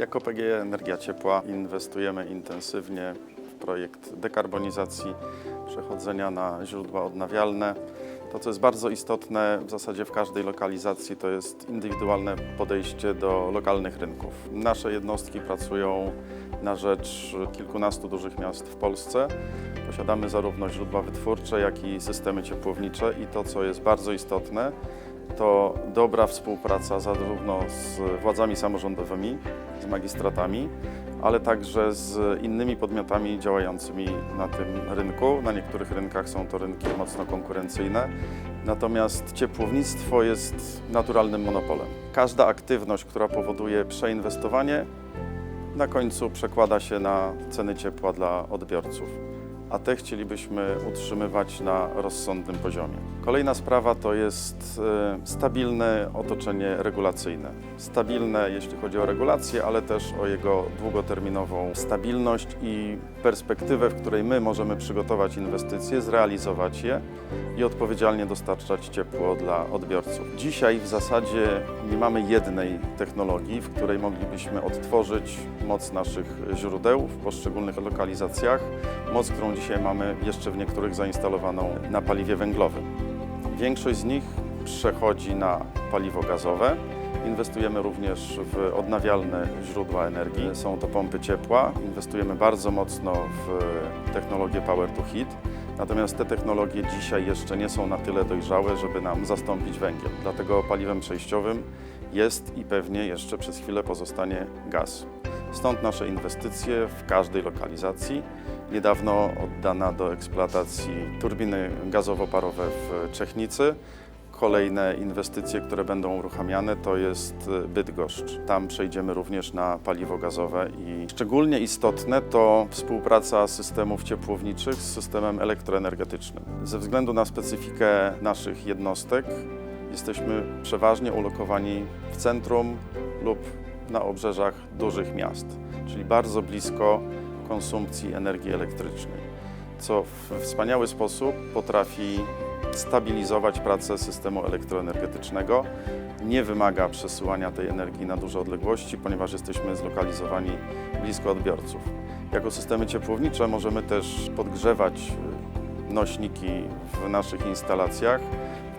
Jako PGE Energia Ciepła inwestujemy intensywnie w projekt dekarbonizacji, przechodzenia na źródła odnawialne. To, co jest bardzo istotne w zasadzie w każdej lokalizacji, to jest indywidualne podejście do lokalnych rynków. Nasze jednostki pracują na rzecz kilkunastu dużych miast w Polsce. Posiadamy zarówno źródła wytwórcze, jak i systemy ciepłownicze i to, co jest bardzo istotne, to dobra współpraca zarówno z władzami samorządowymi, z magistratami, ale także z innymi podmiotami działającymi na tym rynku. Na niektórych rynkach są to rynki mocno konkurencyjne, natomiast ciepłownictwo jest naturalnym monopolem. Każda aktywność, która powoduje przeinwestowanie, na końcu przekłada się na ceny ciepła dla odbiorców, a te chcielibyśmy utrzymywać na rozsądnym poziomie. Kolejna sprawa to jest e, stabilne otoczenie regulacyjne. Stabilne jeśli chodzi o regulacje, ale też o jego długoterminową stabilność i perspektywę, w której my możemy przygotować inwestycje, zrealizować je i odpowiedzialnie dostarczać ciepło dla odbiorców. Dzisiaj w zasadzie nie mamy jednej technologii, w której moglibyśmy odtworzyć moc naszych źródeł w poszczególnych lokalizacjach, moc, którą dzisiaj mamy jeszcze w niektórych zainstalowaną na paliwie węglowym. Większość z nich przechodzi na paliwo gazowe. Inwestujemy również w odnawialne źródła energii. Są to pompy ciepła. Inwestujemy bardzo mocno w technologię Power to Heat. Natomiast te technologie dzisiaj jeszcze nie są na tyle dojrzałe, żeby nam zastąpić węgiel. Dlatego paliwem przejściowym jest i pewnie jeszcze przez chwilę pozostanie gaz. Stąd nasze inwestycje w każdej lokalizacji. Niedawno oddana do eksploatacji turbiny gazowo-parowe w Czechnicy. Kolejne inwestycje, które będą uruchamiane, to jest Bydgoszcz. Tam przejdziemy również na paliwo gazowe i szczególnie istotne to współpraca systemów ciepłowniczych z systemem elektroenergetycznym. Ze względu na specyfikę naszych jednostek jesteśmy przeważnie ulokowani w centrum lub na obrzeżach dużych miast, czyli bardzo blisko konsumpcji energii elektrycznej, co w wspaniały sposób potrafi stabilizować pracę systemu elektroenergetycznego. Nie wymaga przesyłania tej energii na duże odległości, ponieważ jesteśmy zlokalizowani blisko odbiorców. Jako systemy ciepłownicze możemy też podgrzewać y, nośniki w naszych instalacjach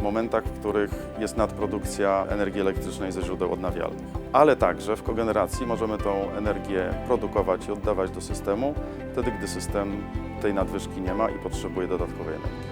w momentach, w których jest nadprodukcja energii elektrycznej ze źródeł odnawialnych. Ale także w kogeneracji możemy tą energię produkować i oddawać do systemu, wtedy gdy system tej nadwyżki nie ma i potrzebuje dodatkowej energii.